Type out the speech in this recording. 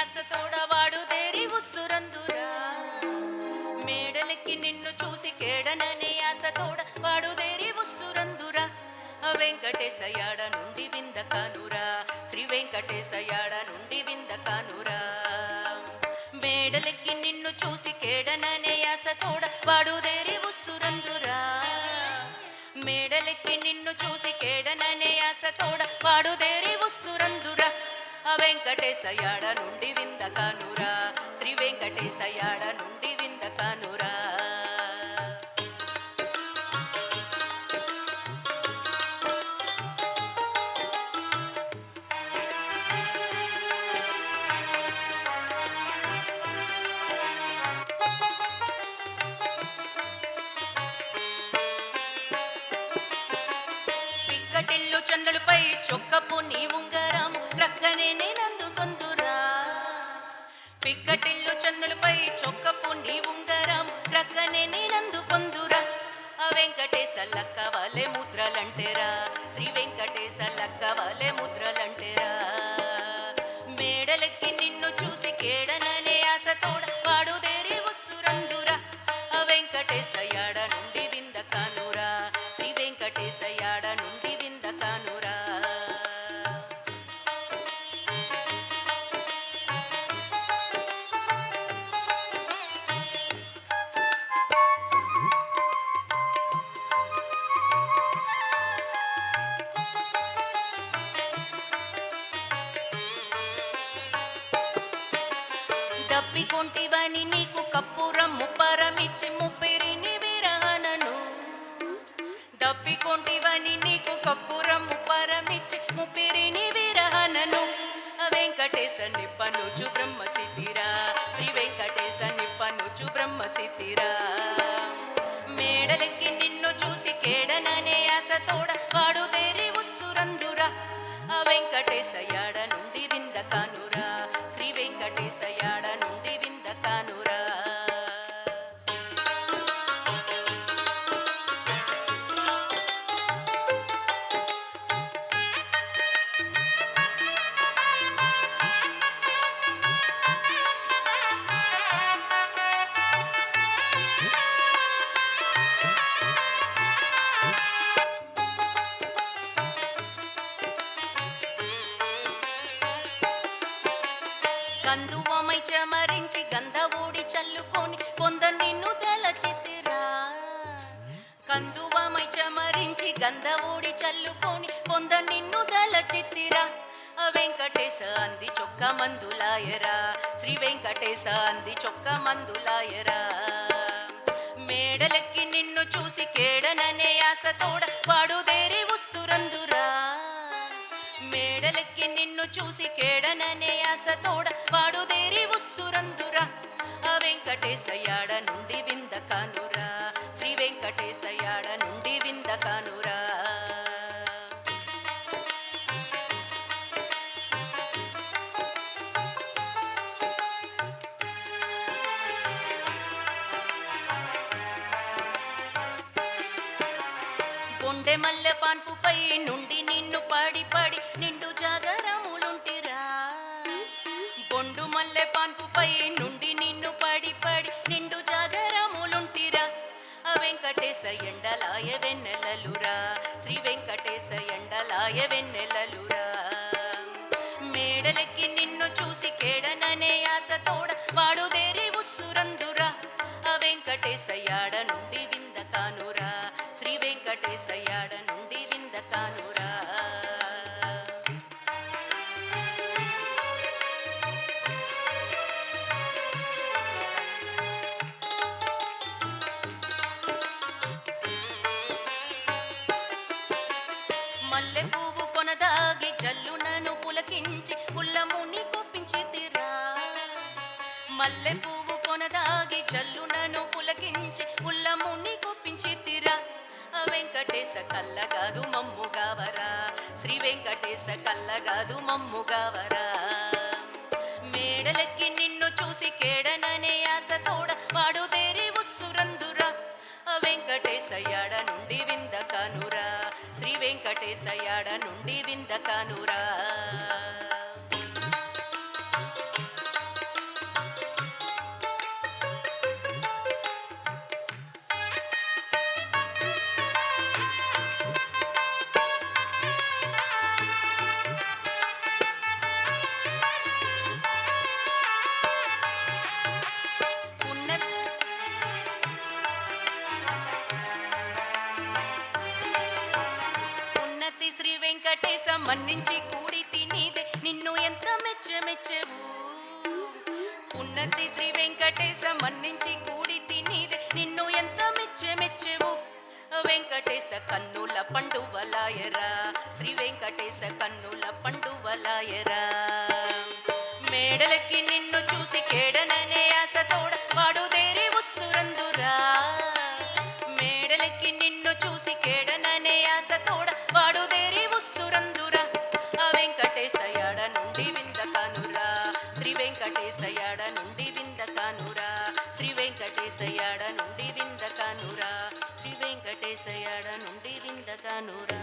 కేడననే దేరి ఉస్సురందురా? మేడలెక్కి నిన్ను చూసి కేడననే ఆశతోడ వాడు దేరి ఉస్సురందురా? వెంకటేశయాడ నుండి వింద కానురా శ్రీ వెంకటేశయాడ నుండి వింద కానురా. మేడలెక్కి నిన్ను చూసి కేడననే ఆశతోడ వాడు దేరి ఉస్సురందురా? మేడలెక్కి నిన్ను చూసి కేడననే ఆశతోడ వాడు దేరి ఉస్సురందురా? వెంకటేశయాడ నుండి వింద కానురా. శ్రీ వెంకటేశయాడ నుండి వింద కానురా. వెంకటేశ లక్క ముద్రలంటేరా. శ్రీ వెంకటేశ లక్క ముద్రలంటేరా. మేడలెక్కి నిన్ను చూసి కేడననే ఆశతోడ వాడు దేరి ఉస్సురందురా ఆ వెంకటేశయాడ నుండి దప్పికొంటివని నీకు కప్పురం ముప్పరమిచ్చి ముప్పిరిని విరహనను దప్పికొంటివని నీకు కప్పురం ముప్పరమిచ్చి ముప్పిరిని విరహనను వెంకటేశ నిప్పనుచు బ్రహ్మ సిద్ధిరా శ్రీ వెంకటేశ నిప్పనుచు బ్రహ్మ సిద్ధిరా మేడలెక్కి నిన్ను చూసి కేడననే ఆశతోడ వాడు తేరి ఉస్సురందురా. వెంకటేశ యాడ నుండి విందకాను. గంధ ఊడి చల్లుకొని పొంద నిన్ను తెలచితిరా. కందువమై చమరించి గంధ ఊడి చల్లుకొని పొంద నిన్ను తెలచితిరా. వెంకటేశ అంది చొక్క మందులాయరా. శ్రీ వెంకటేశ అంది చొక్క మందులాయరా. మేడలెక్కి నిన్ను చూసి కేడననే ఆశతోడ వాడు దేరి ఉస్సురందురా. మేడలెక్కి నిన్ను చూసి కేడననే ఆశతోడ వాడు దేరి ఉస్సురందురా. ఆ వెంకటేశయాడ నుండి వింద కానురా. శ్రీ వెంకటేశయాడ నుండి వింద కానురా. గుండె మల్లె పాన్పుపై నుండి నిన్ను పడి పడి నిండు జాగరములుంటిరా. బొండు మల్లె పాన్పుపై నుండి నిన్ను పడి పడి నిండు జాగరములుంటిరా. ఆ వెంకటేశ ఎండలాయ వెన్నెలలురా. శ్రీ వెంకటేశ ఎండలాయ వెన్నెలలురా. మేడలకి నిన్ను చూసి కేడననే ఆశతోడ వాడు దేరి ఉస్సురందురా. ఆ వెంకటేశ యాడ నుండి వింద కానురా. వెంకటేశయాడ నుండి వింద కానురా మల్లె పువ్వు కొనదాగి జల్లునను పులకించి కుల్లముని కొప్పించితిరా మల్లె పువ్వు వెంకటేశ కల్లగాదు మమ్ముగావరా శ్రీ వెంకటేశ కల్లగాదు మమ్ముగావరా మేడలకి నిన్ను చూసి కేడననే ఆశతోడ వాడు తేరి ఉస్సురందురా. ఆ వెంకటేశయాడ నుండి వింద కానురా. శ్రీ వెంకటేశయాడ నుండి వింద కానురా. మెచ్చ ఉన్నతి శ్రీ వెంకటేశ మన్నించి కూడి తినిదే. నిన్ను ఎంత మెచ్చెమెచ్చవు. వెంకటేశ కన్నుల పండువలాయరా. శ్రీ వెంకటేశ కన్నుల పండువలాయరా. మేడలకి నిన్ను చూసి కేడననే ఆశతోడ వాడు దేరి ఉస్సురందురా. మేడలకి నిన్ను చూసి కేడననే ఆశతోడ వాడు దేరి ఉస్సురందురా. వెంకటేశయాడ నుండి విందకానురా శ్రీ వెంకటేశయాడ నుండి విందకానురా